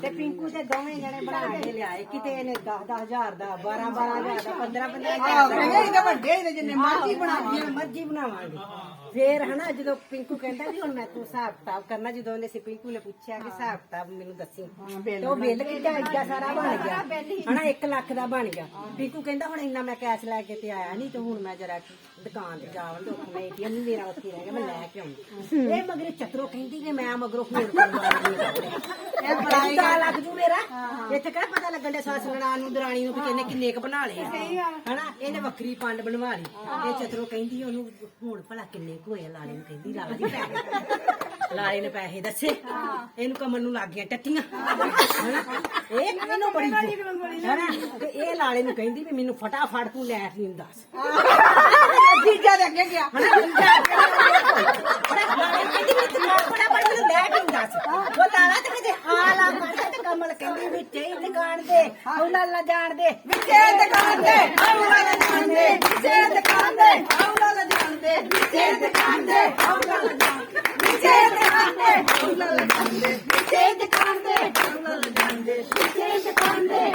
ਤੇ ਪਿੰਕੂ ਤੇ ਦੋਵੇਂ ਜਣੇ ਬਣਾ ਕੇ ਲਿਆਏ। ਕਿਤੇ ਇਹਨੇ 10 10000 ਦਾ 12 12000 ਦਾ 15 15000 ਆਹ ਦਾ। ਕਹਿੰਦੇ ਇਹ ਤਾਂ ਵੱਡੇ ਨੇ ਜਿੰਨੇ ਮਰਜ਼ੀ ਬਣਾ ਮਰਜ਼ੀ ਬਣਾਵਾਂਗੇ। ਫੇਰ ਹਨਾ ਜਦੋਂ ਪਿੰਕੂ ਕਹਿੰਦਾ ਵੀ ਹੁਣ ਮੈਂ ਤੂੰ ਹਿਸਾਬ ਕਿਤਾਬ ਕਰਨਾ ਜਦੋਂ ਉਹਨੇ ਸੀ ਪਿੰਕੂ ਨੇ ਪੁੱਛਿਆ ਕਿ ਹਿਸਾਬ ਕਿਤਾਬ ਮੈਨੂੰ ਦੱਸੀ। ਤੇ ਉਹ ਬਿੱਲ ਕਿੱਡਾ ਇੱਡਾ ਸਾਰਾ ਬਣ ਗਿਆ। ਹਨਾ 1 ਲੱਖ ਦਾ ਬਣ ਗਿਆ। ਪਿੰਕੂ ਕਹਿੰਦਾ ਹੁਣ ਇੰਨਾ ਮੈਂ ਕੈਸ਼ ਲੈ ਕੇ ਤੇ ਆਇਆ ਨਹੀਂ ਤੇ ਹੁਣ ਮੈਂ ਜਰਾ ਦੁਕਾਨ ਤੇ ਜਾਵਾਂ ਤੇ ਉੱਥੇ ਮੈਂ ਏਟੀਐਮ ਮੇਰਾ ਉੱਥੇ ਰਹਿ ਗਿਆ ਮੈਂ ਲੈ ਕੇ ਆਉਂਦੀ। ਇਹ ਮਗਰ ਚਤਰੋ ਕਹਿੰਦੀ ਕਿ ਮੈਂ ਮਗਰੋਂ ਹੋਰ ਕਰਵਾਉਣੀ ਇਹ ਬੜਾਈ ਦਾ ਲੱਗ ਜੂ ਮੇਰਾ। ਇੱਥੇ ਕਿਹੜਾ ਪਤਾ ਲੱਗਣ ਦੇ ਸੱਸ ਲੜਾਨ ਨੂੰ ਦਰਾਣੀ ਨੂੰ ਕਿ ਇਹਨੇ ਕਿੰਨੇ ਕ ਬਣਾ ਲਏ ਆ। ਹਨਾ? ਇਹਨੇ ਵੱਖਰੀ ਪੰਡ ਬਣਵਾ ਲਈ। ਇਹ ਚਤਰੋ ਕਹਿੰਦੀ ਉਹਨੂੰ ਹੁਣ ਭਲਾ ਕਿੰਨੇ ਕੁ ਹੋਏ ਆ? ਲਾਲੇ ਨੂੰ ਕਹਿੰਦੀ ਲਾ ਦੀ ਪੈਸੇ। ਲਾਲੇ ਨੇ ਪੈਸੇ ਦੱਸੇ। ਇਹਨੂੰ ਕਮਰ ਨੂੰ ਲੱਗ ਗਈਆਂ ਟੱਟੀਆਂ। ਹਨਾ? ਇਹ ਮੈਨੂੰ ਬੜੀ ਹਨਾ? ਤੇ ਇਹ ਲਾਲੇ ਨੂੰ ਕਹਿੰਦੀ ਵੀ ਮੈਨੂੰ ਫਟਾਫਟ ਤੂੰ ਲੈ ਕੇ ਦੱਸ। ਜੀਜਾ ਦੇ ਅੱਗੇ ਗਿਆ। ਹਨਾ? 7 ਵਜੇ ਆਲਾ ਮਾਰਦਾ ਤੇ ਕਮਲ ਕਹਿੰਦੀ ਵਿੱਚੇ ਹੀ ਦੁਕਾਨ ਦੇ ਹੌਲਾ ਲਾ ਜਾਣ ਦੇ। ਵਿੱਚੇ ਦੁਕਾਨ ਦੇ ਹੌਲਾ ਲਾ ਜਾਣ ਦੇ। ਵਿੱਚੇ ਦੁਕਾਨ ਦੇ ਹੌਲਾ ਲਾ ਜਾਣ ਦੇ। ਵਿੱਚੇ ਦੁਕਾਨ ਦੇ ਹੌਲਾ ਲਾ ਜਾਣ ਦੇ। ਵਿੱਚੇ ਦੁਕਾਨ ਦੇ ਹੌਲਾ ਲਾ ਜਾਣ ਦੇ। ਵਿੱਚੇ ਦੁਕਾਨ ਦੇ ਹੌਲਾ ਲਾ ਜਾਣ ਦੇ। ਵਿੱਚੇ ਦੁਕਾਨ ਦੇ